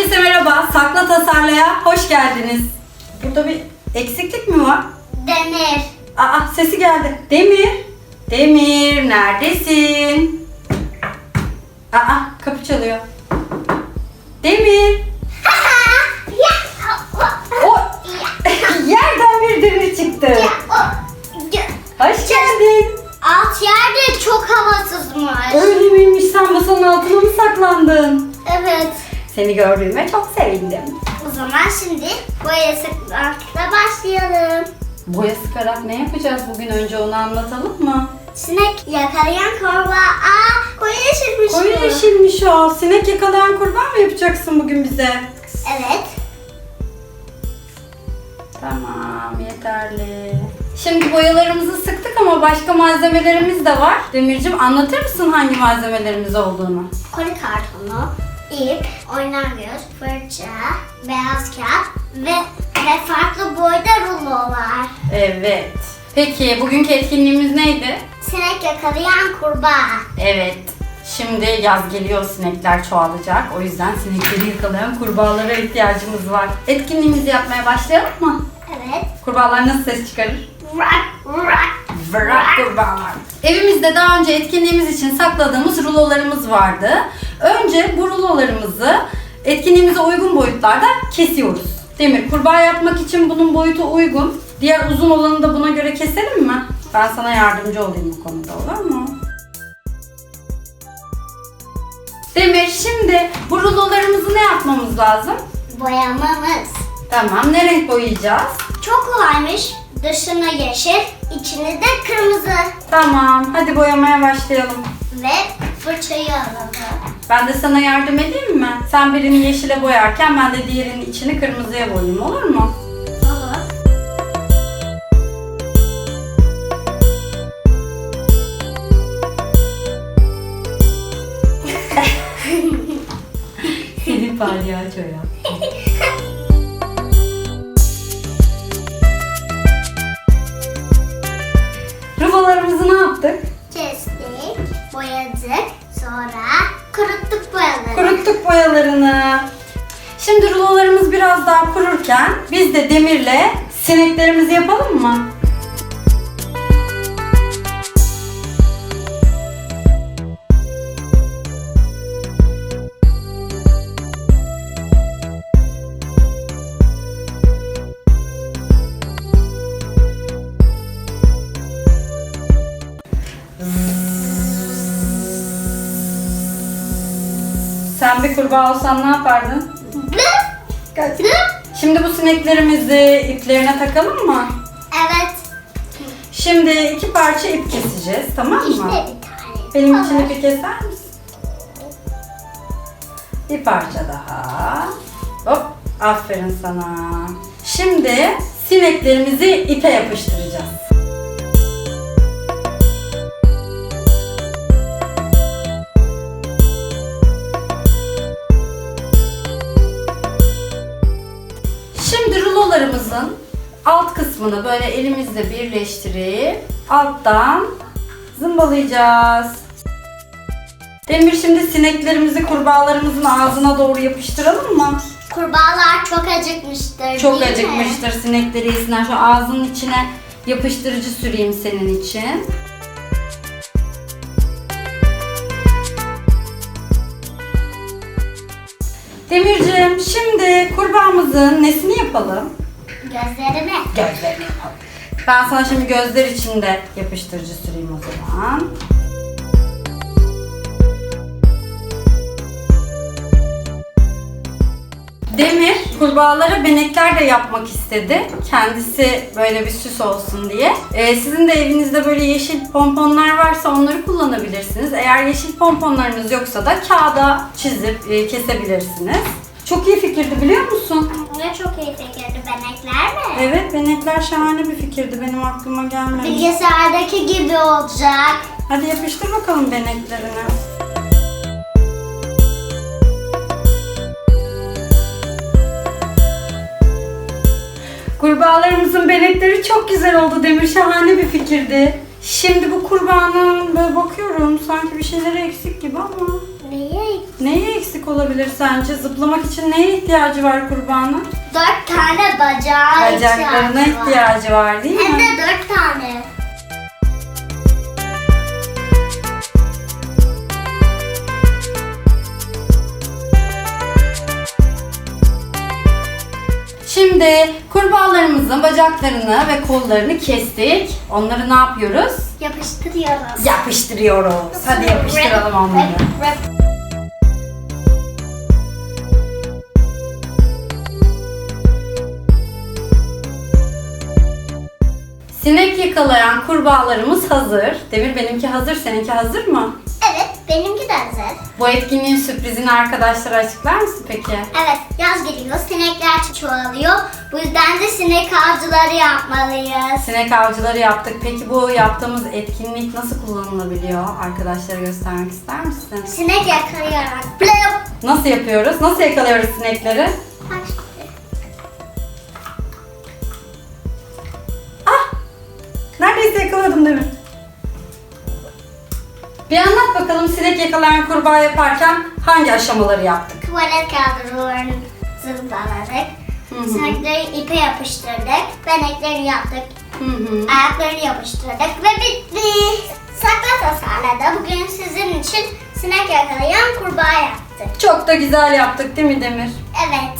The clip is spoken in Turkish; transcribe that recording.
Herkese merhaba. Sakla Tasarla'ya hoş geldiniz. Burada bir eksiklik mi var? Demir. Aa sesi geldi. Demir. Demir neredesin? Aa kapı çalıyor. Demir. Seni gördüğüme çok sevindim. O zaman şimdi boya sıkmakla başlayalım. Boya sıkarak ne yapacağız bugün önce onu anlatalım mı? Sinek yakalayan korba. Aa koyu yeşilmiş Koyu yeşilmiş o. Sinek yakalayan kurban mı yapacaksın bugün bize? Evet. Tamam yeterli. Şimdi boyalarımızı sıktık ama başka malzemelerimiz de var. Demircim anlatır mısın hangi malzemelerimiz olduğunu? Koli kartonu, ip, oynamıyoruz, fırça, beyaz kağıt ve, ve farklı boyda rulolar. Evet. Peki bugünkü etkinliğimiz neydi? Sinek yakalayan kurbağa. Evet. Şimdi yaz geliyor sinekler çoğalacak. O yüzden sinekleri yakalayan kurbağalara ihtiyacımız var. Etkinliğimizi yapmaya başlayalım mı? Evet. Kurbağalar nasıl ses çıkarır? Rak rak. Bırak kurbağalar. Evimizde daha önce etkinliğimiz için sakladığımız rulolarımız vardı. Önce bu rulolarımızı etkinliğimize uygun boyutlarda kesiyoruz. Demir, kurbağa yapmak için bunun boyutu uygun. Diğer uzun olanı da buna göre keselim mi? Ben sana yardımcı olayım bu konuda olur mu? Demir, şimdi bu rulolarımızı ne yapmamız lazım? Boyamamız. Tamam, ne renk boyayacağız? Çok kolaymış. Dışına yeşil, içini de kırmızı. Tamam, hadi boyamaya başlayalım. Ve fırçayı alalım. Ben de sana yardım edeyim mi? Sen birini yeşile boyarken ben de diğerinin içini kırmızıya boyayayım olur mu? Olur. Seni palyaço ya. Rulolarımızı ne yaptık? Kestik, boyadık, sonra rulolarımız biraz daha kururken biz de demirle sineklerimizi yapalım mı? Sen bir kurbağa olsan ne yapardın? Şimdi bu sineklerimizi iplerine takalım mı? Evet. Şimdi iki parça ip keseceğiz tamam mı? İşte bir tane. Benim için ipi keser misin? Bir parça daha. Hop aferin sana. Şimdi sineklerimizi ipe yapıştıracağız. Rulolarımızın alt kısmını böyle elimizle birleştirip alttan zımbalayacağız. Demir şimdi sineklerimizi kurbağalarımızın ağzına doğru yapıştıralım mı? Kurbağalar çok acıkmıştır Çok değil mi? acıkmıştır sinekleri yesinler. Şu ağzının içine yapıştırıcı süreyim senin için. Demirciğim şimdi kurbağamızın nesini yapalım? Gözlerine. Gözlerini yapalım. Ben sana şimdi gözler için de yapıştırıcı süreyim o zaman. Demir kurbağalara benekler de yapmak istedi. Kendisi böyle bir süs olsun diye. Ee, sizin de evinizde böyle yeşil pomponlar varsa onları kullanabilirsiniz. Eğer yeşil pomponlarınız yoksa da kağıda çizip e, kesebilirsiniz. Çok iyi fikirdi biliyor musun? Ne çok iyi fikirdi benekler mi? Evet benekler şahane bir fikirdi. Benim aklıma gelmedi. Bilgisayardaki gibi olacak. Hadi yapıştır bakalım beneklerini. Kurbağalarımızın benekleri çok güzel oldu Demir. Şahane bir fikirdi. Şimdi bu kurbağanın böyle bakıyorum sanki bir şeyleri eksik gibi ama Neyi? Neye eksik olabilir sence? Zıplamak için neye ihtiyacı var kurbanın? Dört tane bacağı Bacaklarına ihtiyacı var. ihtiyacı var değil Hem mi? de dört tane. Şimdi kurbağalarımızın bacaklarını ve kollarını kestik. Onları ne yapıyoruz? Yapıştırıyoruz. Yapıştırıyoruz. Hadi yapıştıralım onları. Rap, rap. Sinek yakalayan kurbağalarımız hazır. Demir benimki hazır, seninki hazır mı? Evet, benimki de hazır. Bu etkinliğin sürprizini arkadaşlara açıklar mısın peki? Evet, yaz geliyor, sinekler çoğalıyor. Bu yüzden de sinek avcıları yapmalıyız. Sinek avcıları yaptık. Peki bu yaptığımız etkinlik nasıl kullanılabiliyor? Arkadaşlara göstermek ister misin? Sinek yakalayarak. Nasıl yapıyoruz? Nasıl yakalıyoruz sinekleri? Ah! Neredeyse yakaladım Demir. Bir anlat bakalım sinek yakalayan kurbağa yaparken hangi aşamaları yaptık? Tuvalet kağıdını zırvaladık. Sinekleri ipe yapıştırdık. Benekleri yaptık. Hı hı. Ayaklarını yapıştırdık ve bitti. Sakla tasarladı. Bugün sizin için sinek yakalayan kurbağa yaptık. Çok da güzel yaptık değil mi Demir? Evet.